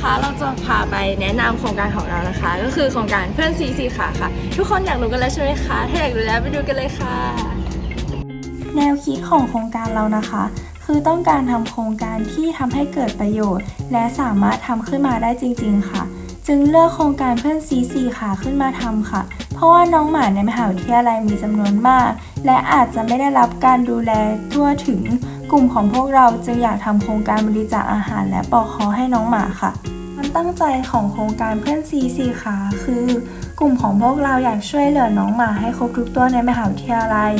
นะคะเราจะพาไปแนะนำโครงการของเรานะคะ ก็คือโครงการเพื่อนซีซีค่ะค่ะ ทุกคนอยากรู้กันแล้วใช่ไหมคะ ถ้าอยากรู้แล้วไปดูกันเลยค่ะ แนวคิดของโครงการเรานะคะ คือต้องการทำโครงการที่ทำให้เกิดประโยชน์ และสามารถทำขึ้นมาได้จริง ๆ ค่ะ จึงเลือกโครงการเพื่อนซีซีค่ะขึ้นมาทำค่ะ เพราะว่าน้องหมาในมหาวิทยาลัยมีจำนวนมาก และอาจจะไม่ได้รับการดูแลทั่วถึงกลุ่มของพวกเราจึงอยากทำโครงการบริจาคอาหารและปลอกคอให้น้องหมาค่ะ ความตั้งใจของโครงการเพื่อนซีซีค่ะคือ กลุ่มของพวกเราอยากช่วยเหลือน้องหมาให้ครบทุกตัวในมหาวิทยาลัย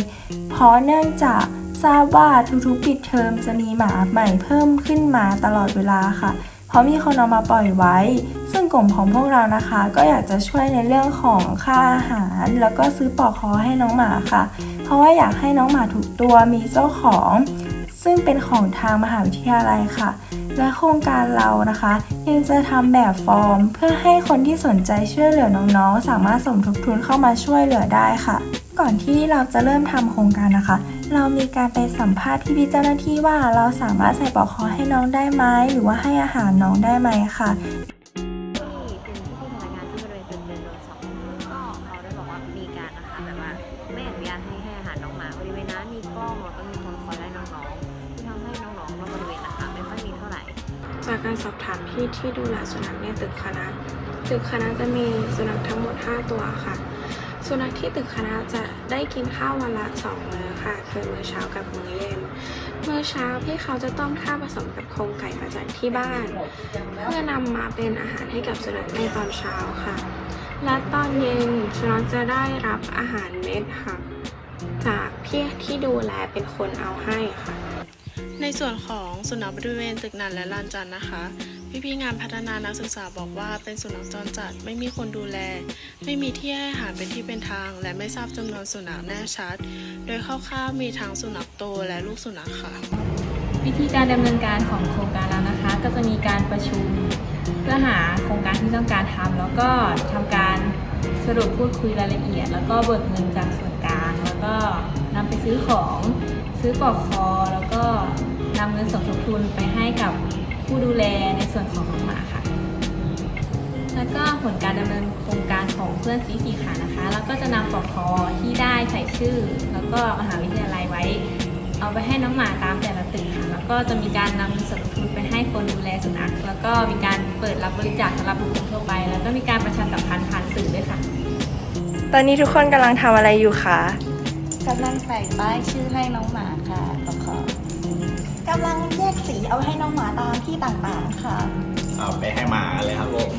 เพราะเนื่องจากทราบว่าทุกๆปิดเทอมจะมีหมาใหม่เพิ่มขึ้นมาตลอดเวลาค่ะ เพราะมีคนเอามาปล่อยไว้ ซึ่งกลุ่มของพวกเรานะคะ ก็อยากจะช่วยในเรื่องของค่าอาหาร แล้วก็ซื้อปลอกคอให้น้องหมาค่ะ เพราะว่าอยากให้น้องหมาทุกตัวมีเจ้าของ ซึ่งเป็นของทางมหาวิทยาลัยค่ะ และโครงการเรานะคะ ยังจะทำแบบฟอร์ม เพื่อให้คนที่สนใจช่วยเหลือน้องๆ สามารถสมทบทุนเข้ามาช่วยเหลือได้ค่ะ ก่อนที่เราจะเริ่มทำโครงการนะคะ เรามีการไปสัมภาษณ์ที่พี่เจ้าหน้าที่ว่าเราสามารถใส่ปลอกคอให้น้องได้ไหมหรือว่าให้อาหารน้องได้ไหมค่ะ จากการสอบถามพี่ที่ดูแลสุนัขในตึกคณะ ตึกคณะจะมีสุนัขทั้งหมด 5 ตัวค่ะ สุนัขที่ตึกคณะจะได้กินข้าววันละ 2 มื้อค่ะ คือมื้อเช้ากับมื้อเย็น มื้อเช้าพี่เขาจะต้มข้าวผสมกับโครงไก่มาจากที่บ้าน เพื่อนำมาเป็นอาหารให้กับสุนัขในตอนเช้าค่ะ และตอนเย็นสุนัขจะได้รับอาหารเม็ดค่ะ จากพี่ที่ดูแลเป็นคนเอาให้ค่ะ ในส่วนของสุนัขบริเวณตึกนันและลานจันนะคะ พี่พี่ๆงานพัฒนานักศึกษาบอกว่าเป็นสุนัขจรจัดไม่มีคนดูแล ไม่มีที่ให้อาหารเป็นที่เป็นทาง และไม่ทราบจำนวนสุนัขแน่ชัด โดยคร่าวๆมีทั้งสุนัขโตและลูกสุนัขค่ะ วิธีการดำเนินการของโครงการเรานะคะ ก็จะมีการประชุมเพื่อหาโครงการที่ต้องการทำแล้วก็ทำการสรุปพูดคุยรายละเอียด แล้วก็เบิกเงินจากส่วนกลางแล้วก็นำไปซื้อของ ซื้อปลอกคอแล้วก็นำเงินสมทบทุนไปให้กับผู้ดูแลในส่วนของน้องหมาค่ะ แล้วก็ผลการดำเนินโครงการของเพื่อนสีสีขานะคะ แล้วก็จะนำปลอกคอที่ได้ใส่ชื่อ แล้วก็มหาวิทยาลัยไว้ เอาไปให้น้องหมาตามแต่ละตึกค่ะ แล้วก็จะมีการนำเงินสมทบทุนไปให้คนดูแลสุนัข แล้วก็มีการเปิดรับบริจาคสำหรับบุคคลทั่วไป แล้วก็มีการประชาสัมพันธ์ผ่านสื่อด้วยค่ะ ตอนนี้ทุกคนกำลังทำอะไรอยู่คะ กำลังใส่ป้ายชื่อให้น้องหมาค่ะปลอกคอกำลังแยกสีเอาให้น้องหมาตามที่ต่างๆค่ะ เอาไปให้หมาเลยครับลูก